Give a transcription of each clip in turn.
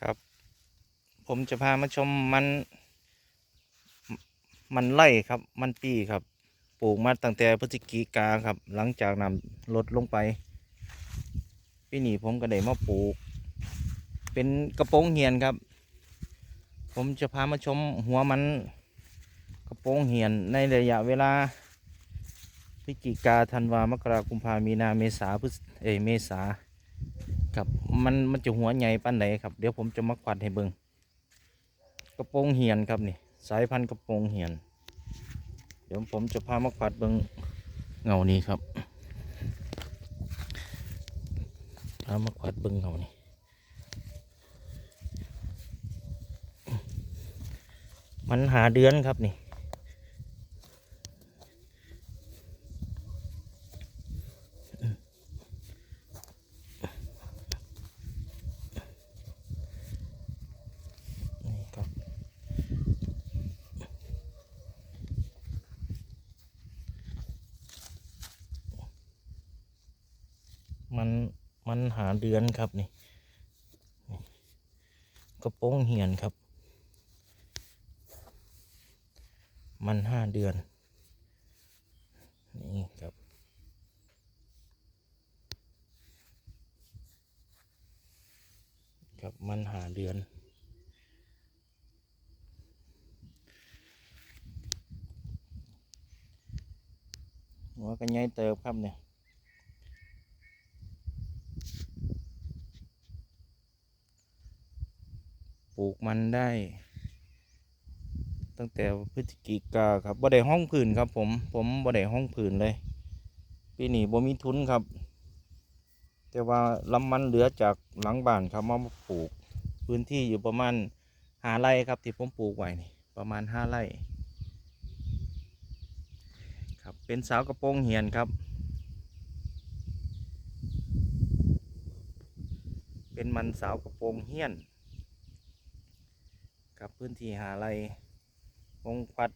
ครับ ผมจะพามาชมมัน มันไล่ครับ มันปีครับ ปลูกมาตั้งแต่พฤศจิกาครับ หลังจากนำลดลงไปปีนี้ผมก็ได้มาปลูก เป็นกระโปรงเหียนครับ ผมจะพามาชมหัวมันกระโปรงเหียนในระยะเวลาพฤศจิกาธันวามกรากุมภามีนาเมษาพฤษเอเมษา ครับมันมันจะหัวใหญ่ปานไหนครับ เดี๋ยวผมจะมาควัดให้เบิงกระโปรงเหียนครับนี่ สายพันธุ์กระโปรงเหียน เดี๋ยวผมจะพามาควัดเบิงเงานี้ครับพามาควัดเบิงเงานี้มันหาเดือนครับนี่ มันมันหาเดือนครับนี่กระโปรงเหียนครับ มันห้าเดือน นี่ครับครับมันหาเดือน หัวกันใหญ่เติบครับเนี่ย ลูกมันได้ ตั้งแต่พฤศจิกาครับบ่ได้ห้องผืนครับ ผมผมบ่ได้ห้องผืนเลยปีนี้บ่มีทุนครับ แต่ว่าลำมันเหลือจากหลังบ้านครับมาปลูกพื้นที่อยู่ประมาณหาไร่ครับ ที่ผมปลูกไว้นี่ประมาณห้าไร่ครับเป็นสาวกระโปรงเหียนครับ เป็นมันสาวกระโปรงเฮียน กับพื้นที่หาไรวงควัด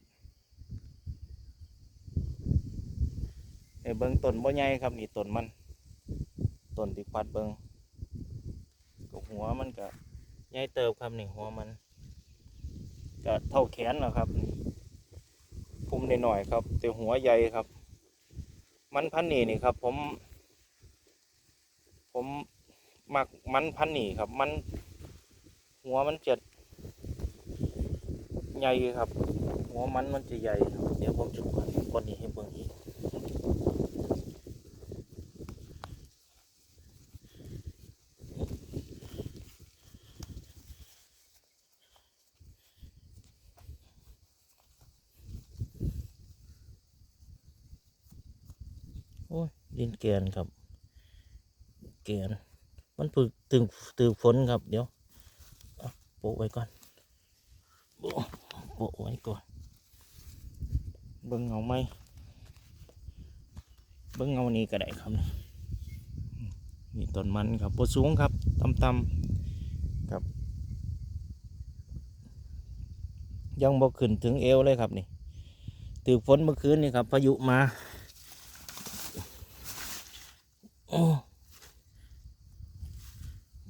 ไอ้เบิงต้นบ่ใหญ่ครับนี่ต้นมันต้นที่ควัดเบิงก็หัวมันก็ใหญ่เติบครับนี่หัวมันก็เท่าแขนแล้วครับพุ่มนหน่อยๆครับ แต่หัวใหญ่ครับ มันพันนี่นี่ครับ ผม ผมมักมันพันนี่ครับ มัน หัวมันเจะ ใหญ่ครับ หัวมันมันจะใหญ่ครับเดี๋ยวผมจะขวัญก้อนนี้ให้เบิ่งอีกโอ้ยดินแกนครับ แกนมันฝึกถึงถึงฝนครับ เดี๋ยวโปะไว้ก่อนโปะ โปะไว้ก่อนเบิ้งเงาไหมเบิ้งเงานี้ก็ได้ครับนี่นี่ต้นมันครับบสูงครับต่ำๆครับ ยังบ่ขึ้นถึงเอวเลยครับนี่ถือฝนเมื่อคืนนี่ครับพายุมาโอ้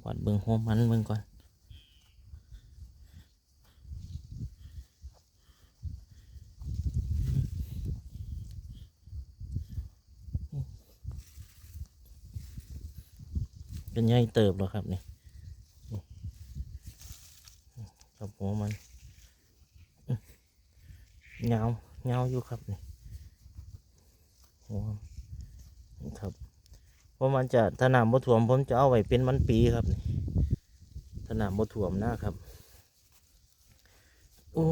วัดเบิ้งหัวมันเบิ้งก่อน เป็นใหญ่เติบแล้วครับนี่กับหัวมันเงาเงาอยู่ครับนี่หัวครับเพราะมันจะถนามบถ่วมผมจะเอาไว้เป็นมันปีครับนี่ถนามบถ่วมหนะครับโอ้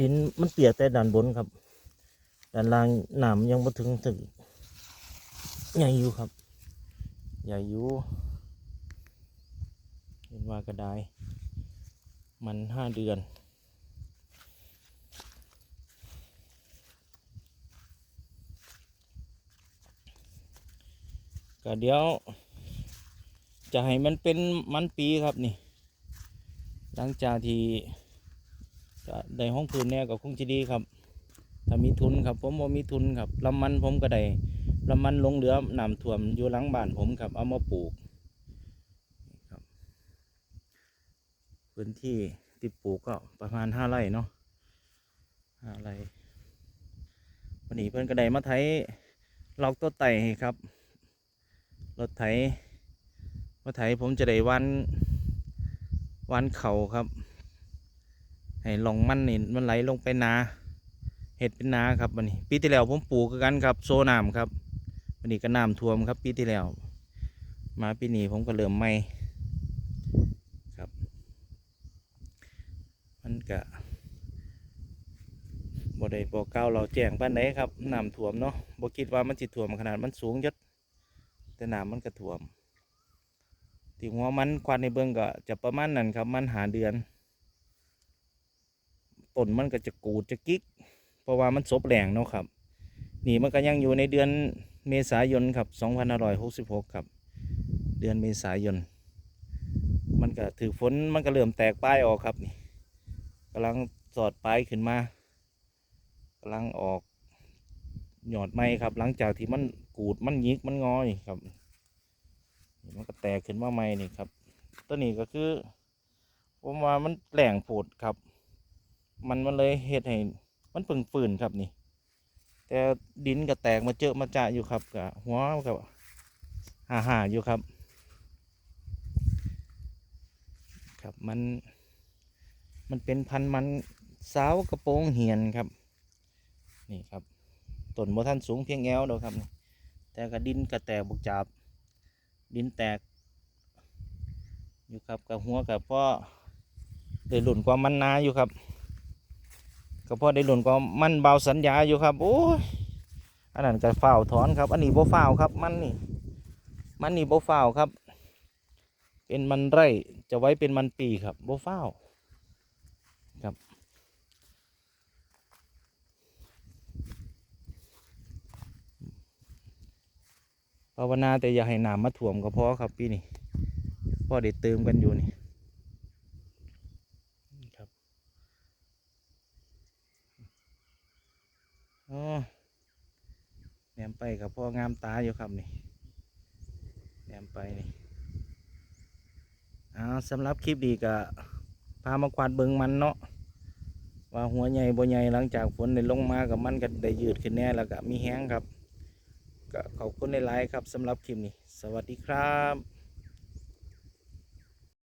ดินมันเปียกแต่ด้านบนครับด้านล่างหน้ำยังบ่ถึงถึงใหญ่อยู่ครับ ใหญ่อยู่เห็นว่าก็ได้มันห้าเดือน ก็เดี๋ยว จะให้มันเป็นมันปีครับนี่ หลังจากที่จะได้ห้องพื้นแน่ก็คงจะดีครับ ถ้ามีทุนครับ ผมบ่มีทุนครับลำมันผมก็ได้ ล้วมันลงเหลือน้ำท่วมอยู่หลังบ้านผมครับ เอามาปลูกครับพื้นที่ที่ปลูกก็ประมาณห้าไร่เนาะห้าไร่วันนี้เพื่อนกระไดมาไถลอกตัวไต่ครับรถไถมาไถผมจะได้วันวันเข่าครับ ให้ลองมันนี่มันไหลลงไปนาเห็ดเป็นนาครับวันนี้ปีที่แล้วผมปลูกกันครับ โซน้ำครับ วันนี้ก็น้ำท่วมครับปีที่แล้ว มาปีนี้ผมก็เริ่มใหม่ครับ มันก็บ่ได้บอเก้าเราแจ้งปานใดครับน้ำท่วมเนาะบ่คิดว่ามันสิท่วมขนาดมันสูงยศแต่น้ำมันก็ท่วมที่หัวมันควันในเบื้องก็จะประมาณนั้นครับ มันหาเดือนต้นมันก็จะกูดจะกิก เพราะว่ามันซบแรงเนาะครับ นี่มันก็ยังอยู่ในเดือน เมษายนครับ2566 ครับ เดือนเมษายน มันก็ถือฝนมันก็เริ่มแตกป้ายออกครับนี่กำลังสอดปลายขึ้นมากำลังออกหยอดไม้ครับ หลังจากที่มันกูดมันยิกมันงอยครับมันก็แตกขึ้นมาใหม่นี่ครับตัวนี้ก็คือผมว่ามันแหล่งโผดครับ มันมันเลยเฮ็ดให้มันเพิ่งฝืนครับนี่ แต่ดินก็แตกมาเจอมาจะอยู่ครับกับหัวกับห่าห่าอยู่ครับ ครับมันมันเป็นพันธุ์มันสาวกระโปรงเหียนครับ นี่ครับต้นโมท่านสูงเพียงแอวเดียวครับ แต่กระดินกระแตกบุกจับดินแตก อยู่ครับกับหัวกับพ่อได้หลุ่นกว่ามันนาอยู่ครับ กับพ่อได้หลุ่นกว่ามันเบาสัญญาอยู่ครับโอ้ยอันนั้นก็ฝ้าถอนครับอันนี้โบ่ฝ้าครับมันนี่มันนี่โบฟ้าครับ เป็นมันไร่จะไว้เป็นมันปีครับโบฟ้าครับภาวนาแต่อย่าให้น้ำมาถ่วมก็พอครับปีนี้พ่อได้เติมกันอยู่นี่ครับอ๋อ แหนมไปกับพ่องามตาอยู่ครับนี่แอมไปนี่อ่าสำหรับคลิปดีก็พามากวาดเบิงมันเนาะว่าหัวใหญ่บ่ใหญ่หลังจากฝนได้ลงมากับมันก็ได้ยืดขึ้นแน่แล้วก็มีแห้งครับก็ขอบคุณในไลน์ครับสำหรับคลิปนี้ สวัสดีครับ